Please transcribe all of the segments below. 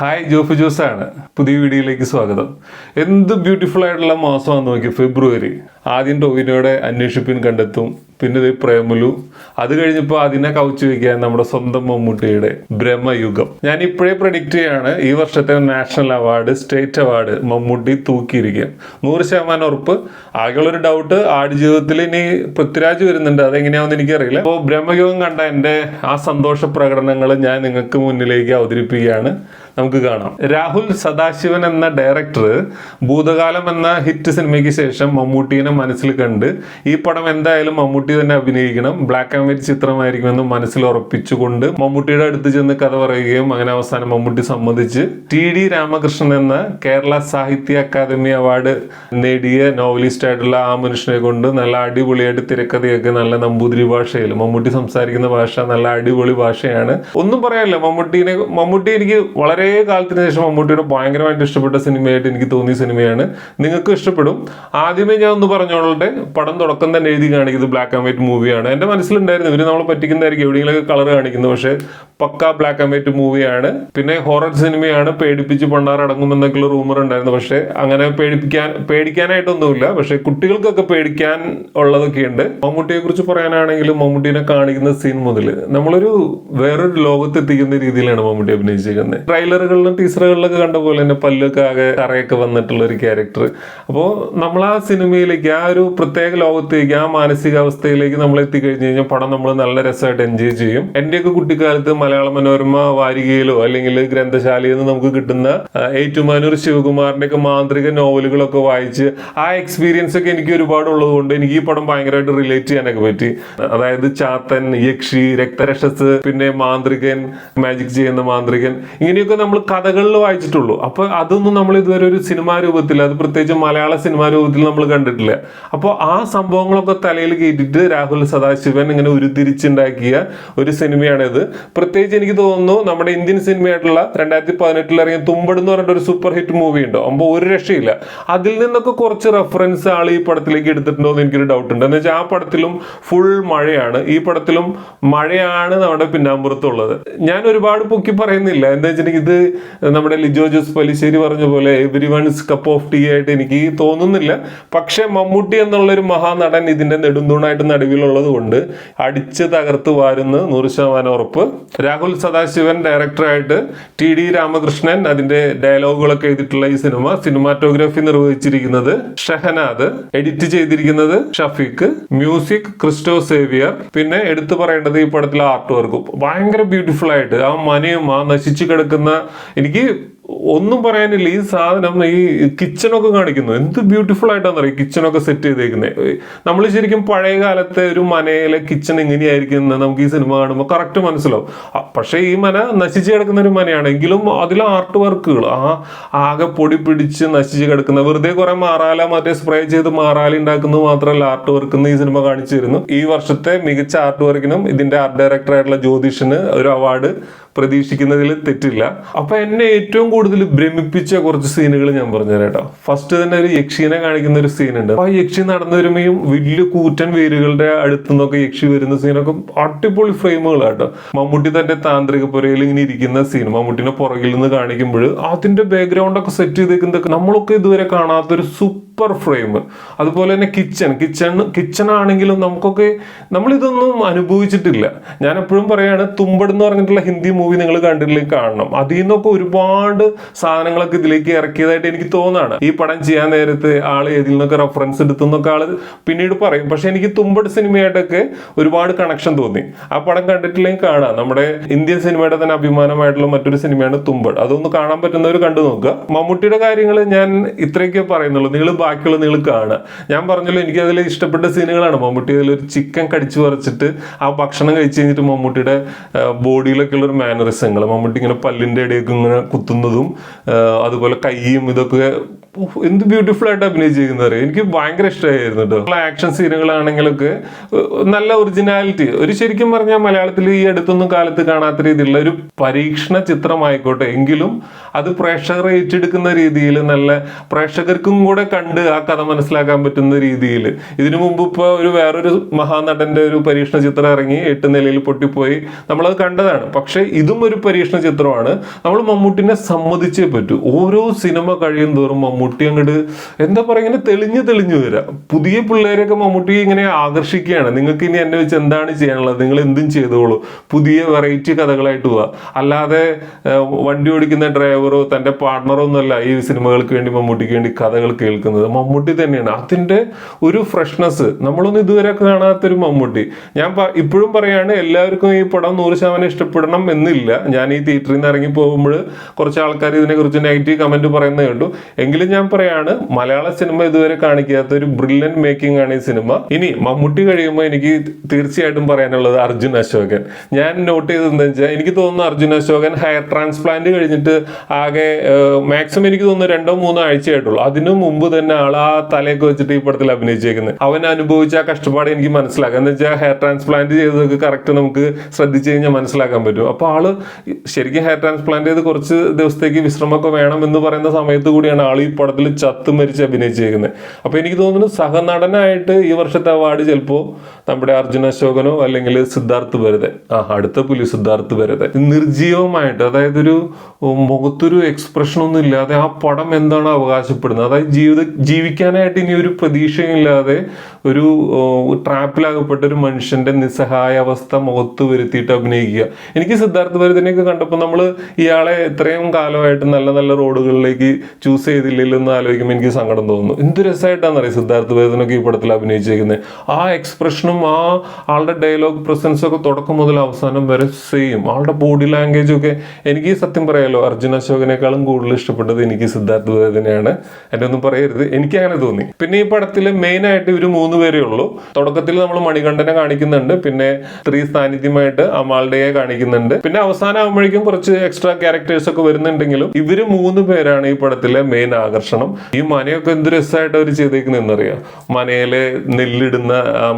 Hi ജോഫ് ആണ്. പുതിയ വീഡിയോയിലേക്ക് സ്വാഗതം. എന്ത് ബ്യൂട്ടിഫുൾ ആയിട്ടുള്ള മാസമാണെന്ന് നോക്കി ഫെബ്രുവരി. ആദ്യം ടോവിനോടെ അന്വേഷിപ്പിൻ കണ്ടെത്തും പിന്നെ ഇത് പ്രേമലു. അത് കഴിഞ്ഞപ്പോൾ അതിനെ കവച്ചു വയ്ക്കാൻ നമ്മുടെ സ്വന്തം മമ്മൂട്ടിയുടെ ബ്രഹ്മയുഗം ഞാൻ ഇപ്പോഴേ പ്രഡിക്റ്റ് ചെയ്യാണ് ഈ വർഷത്തെ national award state award Mammootty തൂക്കിയിരിക്കുക നൂറ് ശതമാനം ഉറപ്പ്. ആകെയുള്ളൊരു ഡൗട്ട് ആടുജീവിതത്തിൽ ഇനി പൃഥ്വിരാജ് വരുന്നുണ്ട്. അതെങ്ങനെയാണെന്ന് എനിക്കറിയില്ല. അപ്പോൾ ബ്രഹ്മയുഗം കണ്ട എന്റെ ആ സന്തോഷ പ്രകടനങ്ങൾ ഞാൻ നിങ്ങൾക്ക് മുന്നിലേക്ക് അവതരിപ്പിക്കുകയാണ്. നമുക്ക് കാണാം. രാഹുൽ സദാശിവൻ എന്ന ഡയറക്ടർ ഭൂതകാലം എന്ന ഹിറ്റ് സിനിമയ്ക്ക് ശേഷം മമ്മൂട്ടീനെ മനസ്സിൽ കണ്ട് ഈ പടം എന്തായാലും മമ്മൂട്ടി തന്നെ അഭിനയിക്കണം. ബ്ലാക്ക് ആൻഡ് വൈറ്റ് ചിത്രമായിരിക്കുമെന്ന് മനസ്സിൽ ഉറപ്പിച്ചുകൊണ്ട് മമ്മൂട്ടിയുടെ അടുത്ത് ചെന്ന് കഥ പറയുകയും അങ്ങനെ അവസാനം മമ്മൂട്ടി സംബന്ധിച്ച് ടി ഡി രാമകൃഷ്ണൻ എന്ന കേരള സാഹിത്യ അക്കാദമി അവാർഡ് നേടിയ നോവലിസ്റ്റ് ആയിട്ടുള്ള ആ മനുഷ്യനെ കൊണ്ട് നല്ല അടിപൊളിയായിട്ട് തിരക്കഥയൊക്കെ നല്ല നമ്പൂതിരി ഭാഷയിൽ മമ്മൂട്ടി സംസാരിക്കുന്ന ഭാഷ നല്ല അടിപൊളി ഭാഷയാണ്. ഒന്നും പറയാനില്ല മമ്മൂട്ടിനെ മമ്മൂട്ടി എനിക്ക് വളരെ കാലത്തിന് ശേഷം മമ്മൂട്ടിയുടെ ഭയങ്കരമായിട്ട് ഇഷ്ടപ്പെട്ട സിനിമയായിട്ട് എനിക്ക് തോന്നിയ സിനിമയാണ്. നിങ്ങൾക്ക് ഇഷ്ടപ്പെടും. ആദ്യമേ ഞാൻ ഒന്ന് പറഞ്ഞോളട്ടെ. പടം തുടക്കം തന്നെ എഴുതി കാണിക്കുന്നത് ബ്ലാക്ക് ആൻഡ് വൈറ്റ് മൂവിയാണ് എന്റെ മനസ്സിലുണ്ടായിരുന്നു. ഇവർ നമ്മളെ പറ്റിക്കുന്നതായിരിക്കും. എവിടെയെങ്കിലൊക്കെ കളർ കാണിക്കുന്നത് പക്ഷേ പക്ക ബ്ലാക്ക് ആൻഡ് വൈറ്റ് മൂവിയാണ് പിന്നെ ഹൊറർ സിനിമയാണ്. പേടിപ്പിച്ച് പണ്ടാറടങ്ങുമെന്നൊക്കെയുള്ള റൂമർ ഉണ്ടായിരുന്നു. പക്ഷേ അങ്ങനെ പേടിപ്പിക്കാൻ പേടിക്കാനായിട്ടൊന്നുമില്ല. പക്ഷേ കുട്ടികൾക്കൊക്കെ പേടിക്കാൻ ഉള്ളതൊക്കെ ഉണ്ട്. മമ്മൂട്ടിയെ കുറിച്ച് പറയാനാണെങ്കിലും മമ്മൂട്ടിനെ കാണിക്കുന്ന സീൻ മുതൽ നമ്മളൊരു വേറൊരു ലോകത്ത് എത്തിക്കുന്ന രീതിയിലാണ് മമ്മൂട്ടി അഭിനയിച്ചിരിക്കുന്നത്. ട്രെയിലറുകളിലും ടീസറുകളിലൊക്കെ കണ്ട പോലെ തന്നെ പല്ലൊക്കെ ആകെ കറയൊക്കെ വന്നിട്ടുള്ള ഒരു ക്യാരക്ടർ അപ്പോൾ നമ്മൾ ആ സിനിമയിലേക്ക് ആ ഒരു പ്രത്യേക ലോകത്തേക്ക് ആ മാനസികാവസ്ഥയിലേക്ക് നമ്മൾ എത്തിക്കഴിഞ്ഞ് കഴിഞ്ഞാൽ പടം നമ്മൾ നല്ല രസമായിട്ട് എൻജോയ് ചെയ്യും. എന്റെയൊക്കെ കുട്ടിക്കാലത്ത് മലയാള മനോരമ വാരികയിലോ അല്ലെങ്കിൽ ഗ്രന്ഥശാലയിൽ നിന്ന് നമുക്ക് കിട്ടുന്ന ഏറ്റുമാനൂർ ശിവകുമാറിന്റെ ഒക്കെ മാന്ത്രിക നോവലുകളൊക്കെ വായിച്ച് ആ എക്സ്പീരിയൻസ് ഒക്കെ എനിക്ക് ഒരുപാട് ഉള്ളതുകൊണ്ട് എനിക്ക് ഈ പടം ഭയങ്കരമായിട്ട് റിലേറ്റ് ചെയ്യാനൊക്കെ പറ്റി. അതായത് ചാത്തൻ യക്ഷി രക്തരക്ഷസ് പിന്നെ മാന്ത്രികൻ മാജിക് ചെയ്യുന്ന മാന്ത്രികൻ ഇങ്ങനെയൊക്കെ നമ്മൾ കഥകളിൽ വായിച്ചിട്ടുള്ളൂ. അപ്പൊ അതൊന്നും നമ്മൾ ഇതുവരെ ഒരു സിനിമാ രൂപത്തിൽ അത് പ്രത്യേകിച്ച് മലയാള സിനിമാ രൂപത്തിൽ നമ്മൾ കണ്ടിട്ടില്ല. അപ്പോൾ ആ സംഭവങ്ങളൊക്കെ തലയിൽ കയറ്റിട്ട് രാഹുൽ സദാശിവൻ ഇങ്ങനെ ഉരുത്തിരിച്ചുണ്ടാക്കിയ ഒരു സിനിമയാണിത്. പ്രത്യേകിച്ച് എനിക്ക് തോന്നുന്നു നമ്മുടെ ഇന്ത്യൻ സിനിമയായിട്ടുള്ള രണ്ടായിരത്തി പതിനെട്ടിൽ ഇറങ്ങിയ തുമ്പട് എന്ന് പറഞ്ഞിട്ട് ഒരു സൂപ്പർ ഹിറ്റ് മൂവി ഉണ്ടോ? അപ്പോൾ ഒരു രക്ഷയില്ല. അതിൽ നിന്നൊക്കെ കുറച്ച് റെഫറൻസ് ആൾ ഈ പടത്തിലേക്ക് എടുത്തിട്ടുണ്ടോ എന്ന് എനിക്കൊരു ഡൗട്ട് ഉണ്ട്. എന്ന് വെച്ചാൽ ആ പടത്തിലും ഫുൾ മഴയാണ്. ഈ പടത്തിലും മഴയാണ് നമ്മുടെ പിന്നാമ്പുറത്തുള്ളത്. ഞാൻ ഒരുപാട് പൊക്കി പറയുന്നില്ല. എന്താ വെച്ചിട്ടുണ്ടെങ്കിൽ ഇത് നമ്മുടെ ലിജോ ജോസ് പലിശ്ശേരി പറഞ്ഞ പോലെ every once cup of tea ആയിട്ട് എനിക്ക് തോന്നുന്നില്ല. പക്ഷേ മമ്മൂട്ടി എന്നുള്ളൊരു മഹാനടൻ ഇതിന്റെ നെടുന്തൂണായിട്ട് നടുവിലുള്ളത് കൊണ്ട് അടിച്ച് തകർത്ത് വാരുന്ന നൂറ് ശതമാനം ഉറപ്പ്. രാഹുൽ സദാശിവൻ ഡയറക്ടറായിട്ട് ടി ഡി രാമകൃഷ്ണൻ അതിന്റെ ഡയലോഗുകളൊക്കെ എഴുതിയിട്ടുള്ള ഈ സിനിമ സിനിമാറ്റോഗ്രാഫി നിർവഹിച്ചിരിക്കുന്നത് ഷഹനാദ് എഡിറ്റ് ചെയ്തിരിക്കുന്നത് ഷഫീഖ് മ്യൂസിക് ക്രിസ്റ്റോ സേവിയർ. പിന്നെ എടുത്തു പറയേണ്ടത് ഈ പടത്തിലെ ആർട്ട് വർക്ക് ഭയങ്കര ബ്യൂട്ടിഫുൾ ആയിട്ട് ആ മനയും ആ നശിച്ചു കിടക്കുന്ന എനിക്ക് ഒന്നും പറയാനില്ല. ഈ സാധനം ഈ കിച്ചണൊക്കെ കാണിക്കുന്നു. എന്ത് ബ്യൂട്ടിഫുൾ ആയിട്ടാന്ന് അറിയാം കിച്ചണൊക്കെ സെറ്റ് ചെയ്തേക്കുന്നത് നമ്മൾ ശരിക്കും പഴയ കാലത്തെ ഒരു മനയിലെ കിച്ചൺ എങ്ങനെയായിരിക്കും എന്ന് നമുക്ക് ഈ സിനിമ കാണുമ്പോൾ കറക്റ്റ് മനസ്സിലാവും. പക്ഷേ ഈ മന നശിച്ചു കിടക്കുന്ന ഒരു മനയാണ്. എങ്കിലും അതിൽ ആർട്ട് വർക്കുകൾ ആ ആകെ പൊടി പിടിച്ച് നശിച്ച് കിടക്കുന്ന വെറുതെ കുറെ മാറാല മറ്റേ സ്പ്രേ ചെയ്ത് മാറാല ഉണ്ടാക്കുന്നത് മാത്രമല്ല ആർട്ട് വർക്ക് ഈ സിനിമ കാണിച്ചു തരുന്നു. ഈ വർഷത്തെ മികച്ച ആർട്ട് വർക്കിനും ഇതിന്റെ ആർട്ട് ഡയറക്ടറായിട്ടുള്ള ജ്യോതിഷിന് ഒരു അവാർഡ് പ്രതീക്ഷിക്കുന്നതിൽ തെറ്റില്ല. അപ്പൊ എന്നെ ഏറ്റവും കൂടുതൽ ഭ്രമിപ്പിച്ച കുറച്ച് സീനുകൾ ഞാൻ പറഞ്ഞുതരാം കേട്ടോ. ഫസ്റ്റ് തന്നെ ഒരു യക്ഷിനെ കാണിക്കുന്ന ഒരു സീനുണ്ട്. ആ യക്ഷി നടന്നു വരുമ്പോഴും വലിയ കൂറ്റൻ വേരുകളുടെ അടുത്തു നിന്നൊക്കെ യക്ഷി വരുന്ന സീനൊക്കെ അടിപൊളി ഫ്രെയിമുകളാട്ടോ മമ്മൂട്ടി തന്റെ താന്ത്രിക പുരയിൽ ഇങ്ങനെ ഇരിക്കുന്ന സീൻ മമ്മൂട്ടിനെ പുറകിൽ നിന്ന് കാണിക്കുമ്പോൾ അതിന്റെ ബാക്ക്ഗ്രൗണ്ട് ഒക്കെ സെറ്റ് ചെയ്തേക്കുന്നതൊക്കെ നമ്മളൊക്കെ ഇതുവരെ കാണാത്തൊരു സൂപ്പർ ഫ്രെയിം അതുപോലെ തന്നെ കിച്ചൺ കിച്ചൺ കിച്ചൺ ആണെങ്കിലും നമുക്കൊക്കെ നമ്മളിതൊന്നും അനുഭവിച്ചിട്ടില്ല. ഞാൻ എപ്പോഴും പറയാണ് തുമ്പട് എന്ന് പറഞ്ഞിട്ടുള്ള ഹിന്ദി മൂവി നിങ്ങൾ കണ്ടിട്ടില്ലെങ്കിൽ കാണണം. അതിൽ നിന്നൊക്കെ ഒരുപാട് സാധനങ്ങളൊക്കെ ഇതിലേക്ക് ഇറക്കിയതായിട്ട് എനിക്ക് തോന്നാണ്. ഈ പടം ചെയ്യാൻ നേരത്തെ ആൾ ഏതിൽ നിന്നൊക്കെ റെഫറൻസ് എടുത്തെന്നൊക്കെ ആൾ പിന്നീട് പറയും. പക്ഷെ എനിക്ക് തുമ്പട് സിനിമയായിട്ടൊക്കെ ഒരുപാട് കണക്ഷൻ തോന്നി. ആ പടം കണ്ടിട്ടില്ലെങ്കിൽ കാണാം. നമ്മുടെ ഇന്ത്യൻ സിനിമയുടെ തന്നെ അഭിമാനമായിട്ടുള്ള മറ്റൊരു സിനിമയാണ് തുമ്പട്. അതൊന്ന് കാണാൻ പറ്റുന്നവർ കണ്ടു നോക്കുക. മമ്മൂട്ടിയുടെ കാര്യങ്ങൾ ഞാൻ ഇത്രയൊക്കെ പറയുന്നുള്ളൂ. നിങ്ങൾ ബാക്കിയുള്ള നിങ്ങൾ കാണുക. ഞാൻ പറഞ്ഞല്ലോ എനിക്ക് അതിൽ ഇഷ്ടപ്പെട്ട സീനുകളാണ്. മമ്മൂട്ടി ഒരു ചിക്കൻ കടിച്ചു പറിച്ചിട്ട് ആ ഭക്ഷണം കഴിച്ചു കഴിഞ്ഞിട്ട് മമ്മൂട്ടിയുടെ ബോഡിയിലൊക്കെ ഉള്ള ഒരു മാനറിസങ്ങൾ മമ്മൂട്ടി ഇങ്ങനെ പല്ലിന്റെ ഇടയൊക്കെ ഇങ്ങനെ കുത്തുന്നതും അതുപോലെ കൈയും ഇതൊക്കെ എന്ത് ബ്യൂട്ടിഫുൾ ആയിട്ട് അഭിനയിച്ചിരിക്കുന്നത് എനിക്ക് ഭയങ്കര ഇഷ്ടമായിരുന്നു കേട്ടോ ആക്ഷൻ സീനുകളാണെങ്കിലൊക്കെ നല്ല ഒറിജിനാലിറ്റി ഒരു ശരിക്കും പറഞ്ഞാൽ മലയാളത്തിൽ ഈ അടുത്തൊന്നും കാലത്ത് കാണാത്ത രീതിയിലുള്ള ഒരു പരീക്ഷണ ചിത്രമായിക്കോട്ടെ. എങ്കിലും അത് പ്രേക്ഷകരെ ഏറ്റെടുക്കുന്ന രീതിയിൽ നല്ല പ്രേക്ഷകർക്കും കൂടെ കണ്ട് ആ കഥ മനസ്സിലാക്കാൻ പറ്റുന്ന രീതിയിൽ ഇതിനു മുമ്പ് ഇപ്പോൾ ഒരു വേറൊരു മഹാനടന്റെ ഒരു പരീക്ഷണ ചിത്രം ഇറങ്ങി എട്ട് നിലയിൽ പൊട്ടിപ്പോയി. നമ്മളത് കണ്ടതാണ്. പക്ഷെ ഇതും ഒരു പരീക്ഷണ ചിത്രമാണ്. നമ്മൾ മമ്മൂട്ടിനെ സമ്മതിച്ചേ പറ്റൂ. ഓരോ സിനിമ കഴിയും തോറും മമ്മൂട്ടി അങ്ങോട്ട് എന്താ പറയുക ഇങ്ങനെ തെളിഞ്ഞു തെളിഞ്ഞു വരാം. പുതിയ പിള്ളേരെയൊക്കെ മമ്മൂട്ടി ഇങ്ങനെ ആകർഷിക്കുകയാണ്. നിങ്ങൾക്ക് ഇനി എന്നെ വെച്ച് എന്താണ് ചെയ്യാനുള്ളത്? നിങ്ങൾ എന്തും ചെയ്തോളൂ. പുതിയ വെറൈറ്റി കഥകളായിട്ട് പോവാ. അല്ലാതെ വണ്ടി ഓടിക്കുന്ന ഡ്രൈവറോ തന്റെ പാർട്ണറോ ഒന്നുമല്ല ഈ സിനിമകൾക്ക് വേണ്ടി മമ്മൂട്ടിക്ക് വേണ്ടി കഥകൾ കേൾക്കുന്നത്. മമ്മൂട്ടി തന്നെയാണ്. അതിന്റെ ഒരു ഫ്രഷ്നെസ് നമ്മളൊന്നും ഇതുവരെ കാണാത്തൊരു മമ്മൂട്ടി. ഞാൻ ഇപ്പോഴും പറയാണ് എല്ലാവർക്കും ഈ പടം നൂറ് ശതമാനം ഇഷ്ടപ്പെടണം എന്നില്ല. ഞാൻ ഈ തിയേറ്ററിൽ നിന്ന് ഇറങ്ങി പോകുമ്പോൾ കുറച്ച് ആൾക്കാർ ഇതിനെക്കുറിച്ച് നെഗറ്റീവ് കമന്റ് പറയുന്നത് കണ്ടു എങ്കിലും ഞാൻ പറയാണ് മലയാള സിനിമ ഇതുവരെ കാണിക്കാത്ത ഒരു ബ്രില്യൻ മേക്കിംഗ് ആണ് ഈ സിനിമ. ഇനി മമ്മൂട്ടി കഴിയുമ്പോൾ എനിക്ക് തീർച്ചയായിട്ടും പറയാനുള്ളത് അർജുൻ അശോകൻ. ഞാൻ നോട്ട് ചെയ്തത് എന്താ വെച്ചാൽ എനിക്ക് തോന്നുന്നു അർജുൻ അശോകൻ ഹെയർ ട്രാൻസ്പ്ലാന്റ് കഴിഞ്ഞിട്ട് ആകെ മാക്സിമം എനിക്ക് തോന്നുന്നു രണ്ടോ മൂന്നോ ആഴ്ചയായിട്ടുള്ളൂ. അതിനു മുമ്പ് തന്നെ ആൾ ആ തലയൊക്കെ വെച്ചിട്ട് ഈ പടത്തിൽ അഭിനയിച്ചേക്കുന്നത്. അവൻ അനുഭവിച്ച ആ കഷ്ടപ്പാട് എനിക്ക് മനസ്സിലാക്കാം. എന്ന് വെച്ചാൽ ഹെയർ ട്രാൻസ്പ്ലാന്റ് ചെയ്തതൊക്കെ കറക്റ്റ് നമുക്ക് ശ്രദ്ധിച്ചു കഴിഞ്ഞാൽ മനസ്സിലാക്കാൻ പറ്റും. അപ്പോൾ ആൾ ശരിക്കും ഹെയർ ട്രാൻസ്പ്ലാന്റ് ചെയ്ത് കുറച്ച് ദിവസത്തേക്ക് വിശ്രമമൊക്കെ വേണം എന്ന് പറയുന്ന സമയത്ത് കൂടിയാണ് ആൾ ഈ പടത്തിൽ ചത്ത് മരിച്ച് അഭിനയിച്ചേക്കുന്നത് അപ്പോൾ എനിക്ക് തോന്നുന്നു സഹനടനായിട്ട് ഈ വർഷത്തെ അവാർഡ് ചിലപ്പോൾ നമ്മുടെ അർജുന അശോകനോ അല്ലെങ്കിൽ സിദ്ധാർത്ഥ് ഭരതൻ ആ അടുത്ത പുലി സിദ്ധാർത്ഥ് ഭരതൻ നിർജീവമായിട്ട് അതായത് ഒരു മുഖത്തൊരു എക്സ്പ്രഷൻ ഒന്നും ഇല്ലാതെ ആ പടം എന്താണ് അവകാശപ്പെടുന്നത്? അതായത് ജീവിത ജീവിക്കാനായിട്ട് ഇനി ഒരു പ്രതീക്ഷയില്ലാതെ ഒരു ട്രാപ്പിലാകപ്പെട്ട ഒരു മനുഷ്യന്റെ നിസ്സഹായ അവസ്ഥ മുഖത്ത് വരുത്തിയിട്ട് അഭിനയിക്കുക. എനിക്ക് സിദ്ധാർത്ഥ ഭരതനെയൊക്കെ കണ്ടപ്പോൾ നമ്മൾ ഇയാളെ ഇത്രയും കാലമായിട്ട് നല്ല നല്ല റോഡുകളിലേക്ക് ചൂസ് ചെയ്തില്ലല്ലോ ആലോചിക്കുമ്പോൾ എനിക്ക് സങ്കടം തോന്നുന്നു. എന്ത് രസമായിട്ടാണെന്ന് അറിയാം സിദ്ധാർത്ഥ ഭരതനൊക്കെ ഈ പടത്തിൽ അഭിനയിച്ചിരിക്കുന്നത് ആ എക്സ്പ്രഷനും ആ ആളുടെ ഡയലോഗ് പ്രസൻസും ഒക്കെ തുടക്കം മുതൽ അവസാനം വരെ സെയിം ആളുടെ ബോഡി ലാംഗ്വേജ് ഒക്കെ എനിക്ക് സത്യം പറയാലോ അർജുൻ അശോകനേക്കാളും കൂടുതൽ ഇഷ്ടപ്പെട്ടത് എനിക്ക് സിദ്ധാർത്ഥ ഭരതനെയാണ്. എന്റെ ഒന്നും പറയരുത്. എനിക്ക് അങ്ങനെ തോന്നി. പിന്നെ ഈ പടത്തിൽ മെയിനായിട്ട് ഇവർ മൂന്ന് പേരേ ഉള്ളൂ. തുടക്കത്തിൽ നമ്മൾ മണികണ്ഠനെ കാണിക്കുന്നുണ്ട്. പിന്നെ സ്ത്രീ സാന്നിധ്യമായിട്ട് അമാളുടെയെ കാണിക്കുന്നുണ്ട്. പിന്നെ അവസാനം ആകുമ്പോഴേക്കും കുറച്ച് എക്സ്ട്രാ ക്യാരക്ടേഴ്സ് ഒക്കെ വരുന്നുണ്ടെങ്കിലും ഇവർ മൂന്ന് പേരാണ് ഈ പടത്തിലെ മെയിൻ ആകർഷണം. ഈ മനയൊക്കെ എന്ത് രസമായിട്ട് അവർ ചെയ്തേക്കുന്നറിയാം മനയിലെ നെല്ലിടുന്ന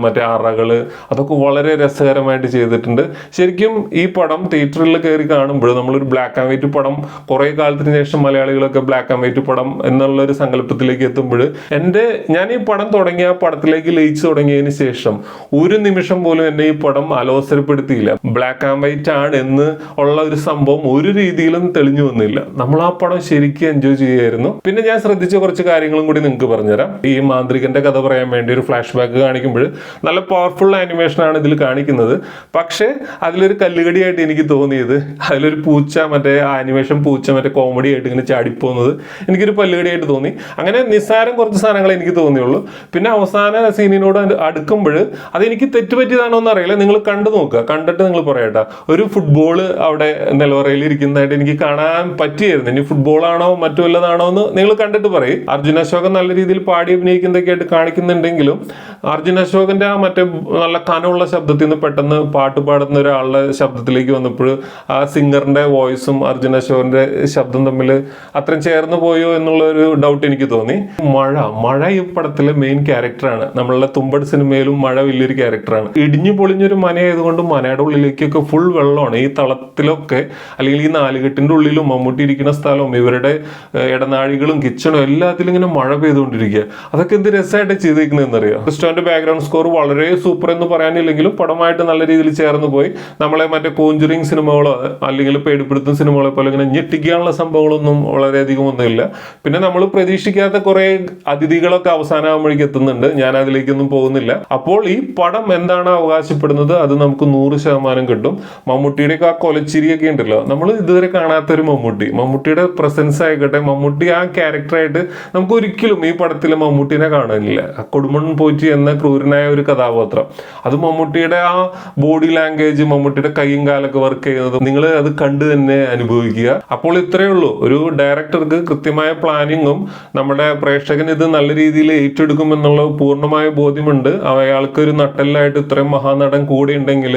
മറ്റേ അറകൾ അതൊക്കെ വളരെ രസകരമായിട്ട് ചെയ്തിട്ടുണ്ട്. ശരിക്കും ഈ പടം തിയേറ്ററിൽ കയറി കാണുമ്പോൾ നമ്മളൊരു ബ്ലാക്ക് ആൻഡ് വൈറ്റ് പടം കുറെ കാലത്തിന് ശേഷം മലയാളികളൊക്കെ ബ്ലാക്ക് ആൻഡ് വൈറ്റ് പടം എന്നുള്ള ഒരു സങ്കല്പത്തിലേക്ക് എത്തുമ്പോൾ എന്റെ ഞാൻ ഈ പടം തുടങ്ങിയ പടത്തിലേക്ക് ലയിച്ചു തുടങ്ങിയതിന് ശേഷം ഒരു നിമിഷം പോലും എന്നെ ഈ പടം അലോസരപ്പെടുത്തിയില്ല. ബ്ലാക്ക് ആൻഡ് വൈറ്റ് ആണ് എന്ന് ഉള്ള ഒരു സംഭവം ഒരു രീതിയിലും തെളിഞ്ഞു വന്നില്ല. നമ്മൾ ആ പടം ശരിക്കും എൻജോയ് ചെയ്യായിരുന്നു പിന്നെ ഞാൻ ശ്രദ്ധിച്ച കുറച്ച് കാര്യങ്ങളും കൂടി നിങ്ങൾക്ക് പറഞ്ഞുതരാം. ഈ മാന്ത്രികന്റെ കഥ പറയാൻ വേണ്ടി ഒരു ഫ്ലാഷ് ബാക്ക് കാണിക്കുമ്പോൾ നല്ല പവർഫുൾ ആനിമേഷൻ ആണ് ഇതിൽ കാണിക്കുന്നത്. പക്ഷേ അതിലൊരു കല്ലുകടിയായിട്ട് എനിക്ക് തോന്നിയത് അതിലൊരു പൂച്ച മറ്റേ ആനിമേഷൻ പൂച്ച മറ്റേ കോമഡി ആയിട്ട് ഇങ്ങനെ ചാടിപ്പോകുന്നത് എനിക്കൊരു പല്ലുകടിയായിട്ട് തോന്നി. അങ്ങനെ നിസ്സാരം കുറച്ച് സാധനങ്ങൾ എനിക്ക് തോന്നിയുള്ളൂ. പിന്നെ അവസാന സീനിനോട് അടുക്കുമ്പോൾ അതെനിക്ക് തെറ്റുപറ്റിയതാണോ എന്ന് അറിയില്ല. നിങ്ങൾ കണ്ടു നോക്കുക. കണ്ടിട്ട് നിങ്ങൾ പറയട്ടെ ഒരു ഫുട്ബോൾ അവിടെ നിലവറയിൽ ഇരിക്കുന്നതായിട്ട് എനിക്ക് കാണാൻ പറ്റിയായിരുന്നു. ഇനി ഫുട്ബോൾ ആണോ മറ്റു വല്ലതാണോ എന്ന് നിങ്ങൾ കണ്ടിട്ട് പറയും. അർജുന അശോകൻ നല്ല രീതിയിൽ പാടി അഭിനയിക്കുന്നതൊക്കെ ആയിട്ട് കാണിക്കുന്നുണ്ടെങ്കിലും അർജുന അശോകന്റെ ആ മറ്റേ നല്ല കനമുള്ള ശബ്ദത്തിൽ നിന്ന് പെട്ടെന്ന് പാട്ട് പാടുന്ന ഒരാളുടെ ശബ്ദത്തിലേക്ക് വന്നപ്പോൾ ആ സിംഗറിന്റെ വോയിസും അർജുന അശോകന്റെ ശബ്ദം തമ്മിൽ അത്രയും ചേർന്ന് പോയോ എന്നുള്ള ഒരു ഡൗട്ട് എനിക്ക് തോന്നി. മഴ. മഴ ഈ പടത്തിലെ മെയിൻ ക്യാരക്ടറാണ് നമ്മളുടെ തുമ്പട് സിനിമയിലും മഴ വലിയൊരു ക്യാരക്ടറാണ്. ഇടിഞ്ഞു പൊളിഞ്ഞൊരു മനയായതുകൊണ്ട് മനയുടെ ഉള്ളിലേക്കൊക്കെ ഫുൾ വെള്ളമാണ്. ഈ തളത്തിലൊക്കെ അല്ലെങ്കിൽ ഈ നാലുകെട്ടിന്റെ ഉള്ളിലും മമ്മൂട്ടി ഇരിക്കുന്ന സ്ഥലവും ഇവരുടെ ഇടനാഴികളും കിച്ചണും എല്ലാത്തിലും ഇങ്ങനെ മഴ പെയ്തുകൊണ്ടിരിക്കുക. അതൊക്കെ എന്ത് രസമായിട്ട് ചെയ്തേക്കുന്നതെന്ന് അറിയാം ക്രിസ്റ്റോന്റെ ബാക്ക്ഗ്രൗണ്ട് സ്കോർ വളരെ സൂപ്പർ എന്ന് പറയാനില്ലെങ്കിലും പടമായിട്ട് നല്ല രീതിയിൽ ചേർന്ന് പോയി. നമ്മളെ മറ്റേ കോഞ്ചുറിങ് സിനിമകളോ അല്ലെങ്കിൽ പേടിപ്പെടുത്തുന്ന സിനിമകളെ പോലെ ഇങ്ങനെ ഞെട്ടിക്കാനുള്ള സംഭവങ്ങളൊന്നും വളരെയധികം ഒന്നുമില്ല. പിന്നെ നമ്മൾ പ്രതീക്ഷിക്കാത്ത കുറേ അതിഥികളൊക്കെ അവസാനമാകുമ്പോഴേക്ക് എത്തുന്നുണ്ട്. ഞാൻ അതിലേക്കൊന്നും പോകുന്നില്ല. അപ്പോൾ ഈ പടം എന്താണ് അവകാശപ്പെടുന്നത്? അത് നമുക്ക് നൂറ് ശതമാനം കിട്ടും. മമ്മൂട്ടിയുടെ ആ കൊലച്ചിരിയൊക്കെ ഉണ്ടല്ലോ. നമ്മൾ ഇതുവരെ കാണാത്ത ഒരു മമ്മൂട്ടി. മമ്മൂട്ടിയുടെ പ്രസൻസ് ആയിക്കോട്ടെ. മമ്മൂട്ടി ആ ക്യാരക്ടറായിട്ട് നമുക്ക് ഒരിക്കലും ഈ പടത്തിൽ മമ്മൂട്ടിനെ കാണാനില്ല. കൊടുമൺ പോറ്റി എന്ന ക്രൂരനായ ഒരു കഥാപാത്രം. അത് മമ്മൂട്ടിയുടെ ആ ബോഡി ലാംഗ്വേജ് മമ്മൂട്ടിയുടെ കൈയും കാലൊക്കെ വർക്ക് ചെയ്യുന്നത് നിങ്ങൾ അത് കണ്ട് തന്നെ അനുഭവിക്കുക. അപ്പോൾ ഇത്രയേ ഉള്ളൂ. ഒരു ഡയറക്ടർക്ക് കൃത്യമായ പ്ലാനിങ്ങും നമ്മുടെ പ്രേക്ഷകൻ ഇത് നല്ല രീതിയിൽ ഏറ്റെടുക്കും എന്നുള്ള പൂർണമായ ബോധ്യമുണ്ട്. അയാൾക്ക് ഒരു നട്ടെല്ലായിട്ട് ഇത്രയും മഹാനടൻ കൂടെ ഉണ്ടെങ്കിൽ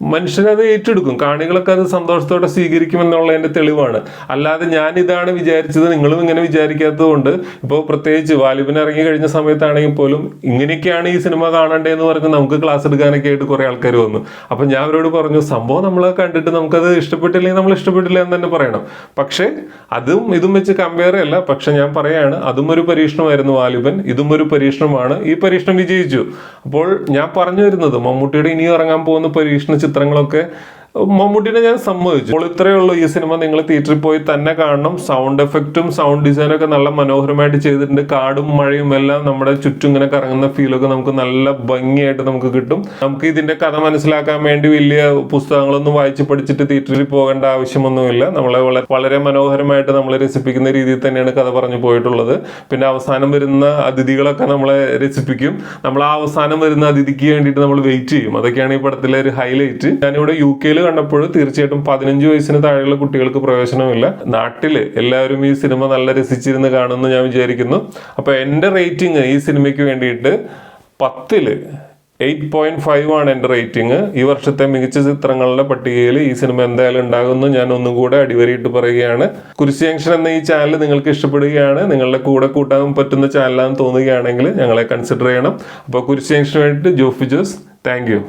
മനുഷ്യരത് ഏറ്റെടുക്കും. കാണികളൊക്കെ അത് സന്തോഷത്തോടെ സ്വീകരിക്കും എന്നുള്ളതിന്റെ തെളിവാണ്. അല്ലാതെ ഞാൻ ഇതാണ് വിചാരിച്ചത് നിങ്ങളും ഇങ്ങനെ വിചാരിക്കാത്തത് കൊണ്ട് ഇപ്പോൾ പ്രത്യേകിച്ച് വാലിബിന് ഇറങ്ങി കഴിഞ്ഞ സമയത്താണെങ്കിൽ പോലും ഇങ്ങനെയൊക്കെയാണ് ഈ സിനിമ കാണേണ്ടതെന്ന് പറഞ്ഞ് നമുക്ക് ക്ലാസ് എടുക്കാനൊക്കെ ആയിട്ട് കുറേ ആൾക്കാർ വന്നു. അപ്പൊ ഞാൻ അവരോട് പറഞ്ഞു സംഭവം നമ്മൾ കണ്ടിട്ട് നമുക്കത് ഇഷ്ടപ്പെട്ടില്ലെങ്കിൽ നമ്മൾ ഇഷ്ടപ്പെട്ടില്ല എന്ന് തന്നെ പറയണം. പക്ഷേ അതും ഇതും വെച്ച് കമ്പയർ അല്ല പക്ഷെ ഞാൻ പറയാണ് അതും ഒരു പരീക്ഷണമായിരുന്നു വാലിബൻ. ഇതും ഒരു പരീക്ഷണമാണ്. ഈ പരീക്ഷണം വിജയിച്ചു. അപ്പോൾ ഞാൻ പറഞ്ഞു വരുന്നത് മമ്മൂട്ടിയുടെ ഇനി ഇറങ്ങാൻ പോകുന്ന പരീക്ഷണ ചിത്രങ്ങളൊക്കെ മമ്മൂട്ടിനെ ഞാൻ സമ്മതിച്ചു. അപ്പോൾ ഇത്രയേ ഉള്ളൂ ഈ സിനിമ. നിങ്ങൾ തിയേറ്ററിൽ പോയി തന്നെ കാണണം. സൗണ്ട് എഫക്റ്റും സൗണ്ട് ഡിസൈനും ഒക്കെ നല്ല മനോഹരമായിട്ട് ചെയ്തിട്ടുണ്ട്. കാടും മഴയും എല്ലാം നമ്മുടെ ചുറ്റും ഇങ്ങനെ കറങ്ങുന്ന ഫീലൊക്കെ നമുക്ക് നല്ല ഭംഗിയായിട്ട് നമുക്ക് കിട്ടും. നമുക്ക് ഇതിന്റെ കഥ മനസ്സിലാക്കാൻ വേണ്ടി വലിയ പുസ്തകങ്ങളൊന്നും വായിച്ച് പഠിച്ചിട്ട് തിയേറ്ററിൽ പോകേണ്ട ആവശ്യമൊന്നുമില്ല. നമ്മളെ വളരെ വളരെ മനോഹരമായിട്ട് നമ്മളെ രസിപ്പിക്കുന്ന രീതിയിൽ തന്നെയാണ് കഥ പറഞ്ഞു പോയിട്ടുള്ളത്. പിന്നെ അവസാനം വരുന്ന അതിഥികളൊക്കെ നമ്മളെ രസിപ്പിക്കും. നമ്മൾ ആ അവസാനം വരുന്ന അതിഥിക്ക് വേണ്ടിയിട്ട് നമ്മൾ വെയിറ്റ് ചെയ്യും. അതൊക്കെയാണ് ഈ പടത്തിലെ ഒരു ഹൈലൈറ്റ് ഞാനിവിടെ യു കെയിൽ കണ്ടപ്പോൾ തീർച്ചയായിട്ടും പതിനഞ്ച് വയസ്സിന് താഴെയുള്ള കുട്ടികൾക്ക് പ്രവേശനമില്ല. നാട്ടിൽ എല്ലാവരും ഈ സിനിമ നല്ല രസിച്ചിരുന്ന് കാണുമെന്ന് ഞാൻ വിചാരിക്കുന്നു. അപ്പൊ എന്റെ റേറ്റിംഗ് ഈ സിനിമയ്ക്ക് വേണ്ടിയിട്ട് പത്തിൽ എയ്റ്റ് പോയിന്റ് ഫൈവ് ആണ് എന്റെ റേറ്റിംഗ്. ഈ വർഷത്തെ മികച്ച ചിത്രങ്ങളുടെ പട്ടികയിൽ ഈ സിനിമ എന്തായാലും ഉണ്ടാകുമെന്ന് ഞാൻ ഒന്നും കൂടെ അടിവരയിട്ട് പറയുകയാണ്. കുരിശ് ജംഗ്ഷൻ എന്ന ഈ ചാനൽ നിങ്ങൾക്ക് ഇഷ്ടപ്പെടുകയാണ്. നിങ്ങളുടെ കൂടെ കൂട്ടാൻ പറ്റുന്ന ചാനലാണെന്ന് തോന്നുകയാണെങ്കിൽ ഞങ്ങളെ കൺസിഡർ ചെയ്യണം. അപ്പോൾ കുരിശ് ജംഗ്ഷന് വേണ്ടിയിട്ട് ജോഫി ജോസ് താങ്ക് യു